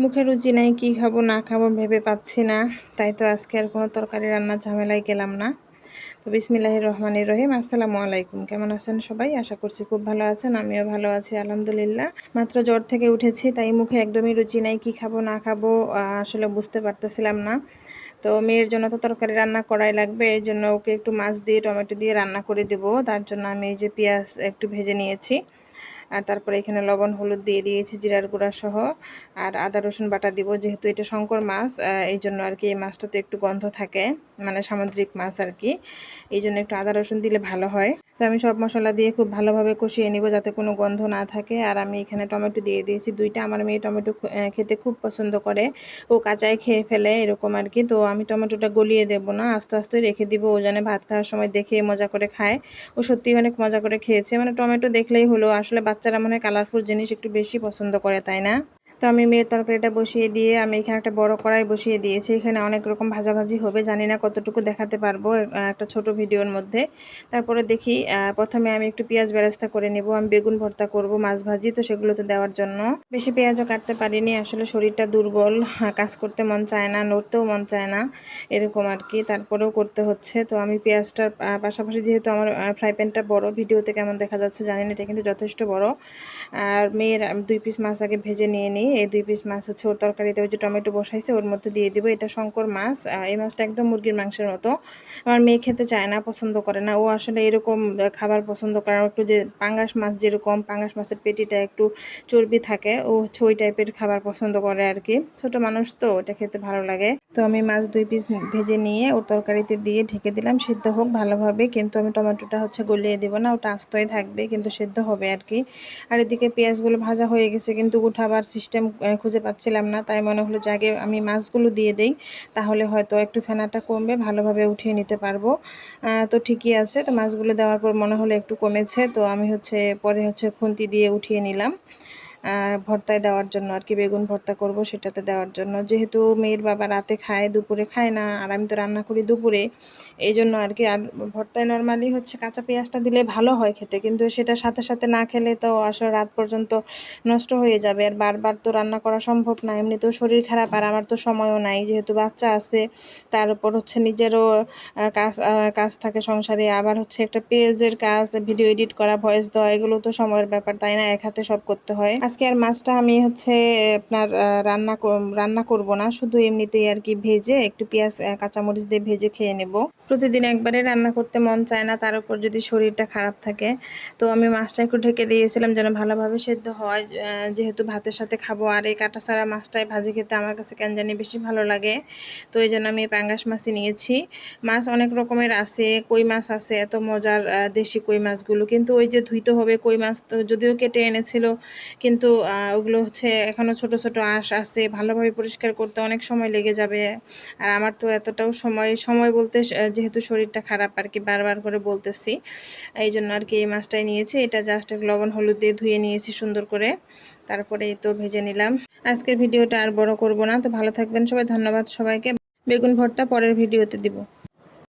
মুখে রুচি নাই, কি খাব, না খাব ভেবে পাচ্ছি না। তাই তো আজকে আর কোনো তরকারি রান্নার ঝামেলায় গেলাম না। তো বিসমিল্লাহ রহমানির রহিম, আসসালামু আলাইকুম। কেমন আছেন সবাই? আশা করছি খুব ভালো আছেন, আমিও ভালো আছি, আলহামদুলিল্লাহ। মাত্র জ্বর থেকে উঠেছি, তাই মুখে একদমই রুচি নাই, কি খাব, না খাব আসলে বুঝতে পারতেছিলাম না। তো মেয়ের জন্য তো তরকারি রান্না করাই লাগবে, এর জন্য ওকে একটু মাছ দিয়ে, টমেটো দিয়ে রান্না করে দেবো। তার জন্য আমি এই যে পেঁয়াজ একটু ভেজে নিয়েছি। আর তারপরে এখানে লবণ, হলুদ দিয়ে দিয়েছি, জিরার গুঁড়া সহ। আর আদা, রসুন বাটা দিব, যেহেতু এটা শঙ্কর মাছ এই জন্য আর কি এই মাছটাতে একটু গন্ধ থাকে মানে সামুদ্রিক মাছ আর কি। এই জন্য একটু আদা, রসুন দিলে ভালো হয়। তো আমি সব মশলা দিয়ে খুব ভালোভাবে কষিয়ে নিব যাতে কোনো গন্ধ না থাকে। আর আমি এখানে টমেটো দিয়ে দিয়েছি দুইটা। আমার মেয়ে টমেটো খেতে খুব পছন্দ করে। ও কাঁচায় খেয়ে ফেলে এরকম আর কি তো আমি টমেটোটা গলিয়ে দেব না, আস্তে আস্তে রেখে দিব। ও জানে ভাত খাওয়ার সময় দেখে মজা করে খায়। ও সত্যি অনেক মজা করে খেয়েছে। মানে টমেটো দেখলেই হলো। আসলে বাচ্চারা মনে হয় কালারফুল জিনিস একটু বেশি পছন্দ করে, তাই না? তো আমি মেয়ের তরকারিটা বসিয়ে দিয়ে আমি এখানে একটা বড় কড়াই বসিয়ে দিয়েছি। এখানে অনেক রকম ভাজাভাজি হবে, জানি না কতটুকু দেখাতে পারব একটা ছোট ভিডিওর মধ্যে। তারপরে দেখি প্রথমে আমি একটু পেঁয়াজ বেরাস্তা করে নেব। আমি বেগুন ভর্তা করব, মাছ ভাজি, তো সেগুলো তো দেওয়ার জন্য। বেশি পেঁয়াজও কাটতে পারিনি, আসলে শরীরটা দুর্বল কাজ করতে মন চায় না, নড়তেও মন চায় না, এরকম আর কি। তারপরেও করতে হচ্ছে, তো আমি পেঁয়াজটার পাশাপাশি যেহেতু আমার ফ্রাই প্যানটা বড়, ভিডিওতে কেমন দেখা যাচ্ছে জানি না, এটা কিন্তু যথেষ্ট বড়। আর মেয়ের দুই পিস মাছ আগে ভেজে নিয়ে নিই এই দুই পিস মাছ হচ্ছে ওর তরকারিতে ওই যে টমেটো বসাইছে, ওর মধ্যে দিয়ে দিব। এটা শঙ্কর মাছ এই মাছটা একদম মুরগির মাংসের মতো। আমার মেয়ে খেতে চায় না, পছন্দ করে না। ও আসলে এরকম খাবার পছন্দ করে একটু যে পাঙ্গাস মাছ যেরকম, পাঙ্গাস মাছের পেটিটা একটু চর্বি থাকে, ও হচ্ছে ওই টাইপের খাবার পছন্দ করে আর কি। ছোট মানুষ তো, ওটা খেতে ভালো লাগে। তো আমি মাছ দুই পিস ভেজে নিয়ে ও তরকারিতে দিয়ে ঢেকে দিলাম। সিদ্ধ হোক ভালোভাবে, কিন্তু আমি টমেটোটা হচ্ছে গলিয়ে দিব না। ওটা আস্তই থাকবে, কিন্তু সেদ্ধ হবে আর কি। আর এদিকে পেঁয়াজগুলো ভাজা হয়ে গেছে, কিন্তু উঠাবার সিস্টেম খুঁজে পাচ্ছিলাম না। তাই মনে হলো জাগে আমি মাছগুলো দিয়ে দেই, তাহলে হয়তো একটু ফেনাটা কমবে, ভালোভাবে উঠিয়ে নিতে পারব। তো ঠিকই আছে। তো মাছগুলো দেওয়ার পর মনে হলো একটু কমেছে। তো আমি হচ্ছে, পরে হচ্ছে খুন্তি দিয়ে উঠিয়ে নিলাম। ভর্তায় দেওয়ার জন্য আর কি বেগুন ভর্তা করব সেটাতে দেওয়ার জন্য। যেহেতু মেয়ের বাবা রাতে খায়, দুপুরে খায় না, আর আমি তো রান্না করি দুপুরে, এই জন্য আর কি। আর ভর্তায় নর্মালি হচ্ছে কাঁচা পেঁয়াজটা দিলে ভালো হয় খেতে, কিন্তু সেটা সাথে সাথে না খেলে তো আসলে রাত পর্যন্ত নষ্ট হয়ে যাবে। আর বারবার তো রান্না করা সম্ভব না, এমনিতেও শরীর খারাপ আর আমার তো সময়ও নাই, যেহেতু বাচ্চা আছে, তার উপর হচ্ছে নিজেরও কাজ কাজ থাকে সংসারে। আবার হচ্ছে একটা পেজের কাজ ভিডিও এডিট করা ভয়েস দেওয়া, এগুলো তো সময়ের ব্যাপার, তাই না? এক হাতে সব করতে হয়। আজকে আর মাছটা আমি হচ্ছে আপনার রান্না রান্না করব না। শুধু এমনিতেই আর কি ভেজে একটু পেঁয়াজ কাঁচামরিচ দিয়ে ভেজে খেয়ে নেব। প্রতিদিন একবারে রান্না করতে মন চায় না, তার উপর যদি শরীরটা খারাপ থাকে। তো আমি মাছটা একটু ঢেকে দিয়েছিলাম যেন ভালোভাবে সেদ্ধ হয়। যেহেতু ভাতের সাথে খাব, আর এই কাটা ছাড়া মাছটাই ভাজি খেতে আমার কাছে কেন জানি বেশি ভালো লাগে। তো এই জন্য আমি পাঙ্গাস মাছই নিয়েছি। মাছ অনেক রকমের আছে, কই মাছ আছে, এত মজার দেশি কই মাছগুলো। কিন্তু ওই যে ধুইতে হবে কই মাছ, তো যদিও কেটে এনেছিল, কিন্তু কিন্তু ওগুলো হচ্ছে এখনও ছোট ছোট আঁশ আছে, ভালোভাবে পরিষ্কার করতে অনেক সময় লেগে যাবে। আর আমার তো এতটাও সময় সময় বলতে যেহেতু শরীরটা খারাপ আর কি, বারবার করে বলতেছি। এই জন্য আর কি এই মাছটাই নিয়েছি। এটা জাস্ট লবণ হলুদ দিয়ে ধুয়ে নিয়েছি সুন্দর করে। তারপরে তো ভেজে নিলাম। আজকের ভিডিওটা আর বড় করব না। তো ভালো থাকবেন সবাই, ধন্যবাদ সবাইকে। বেগুন ভর্তা পরের ভিডিওতে দিব।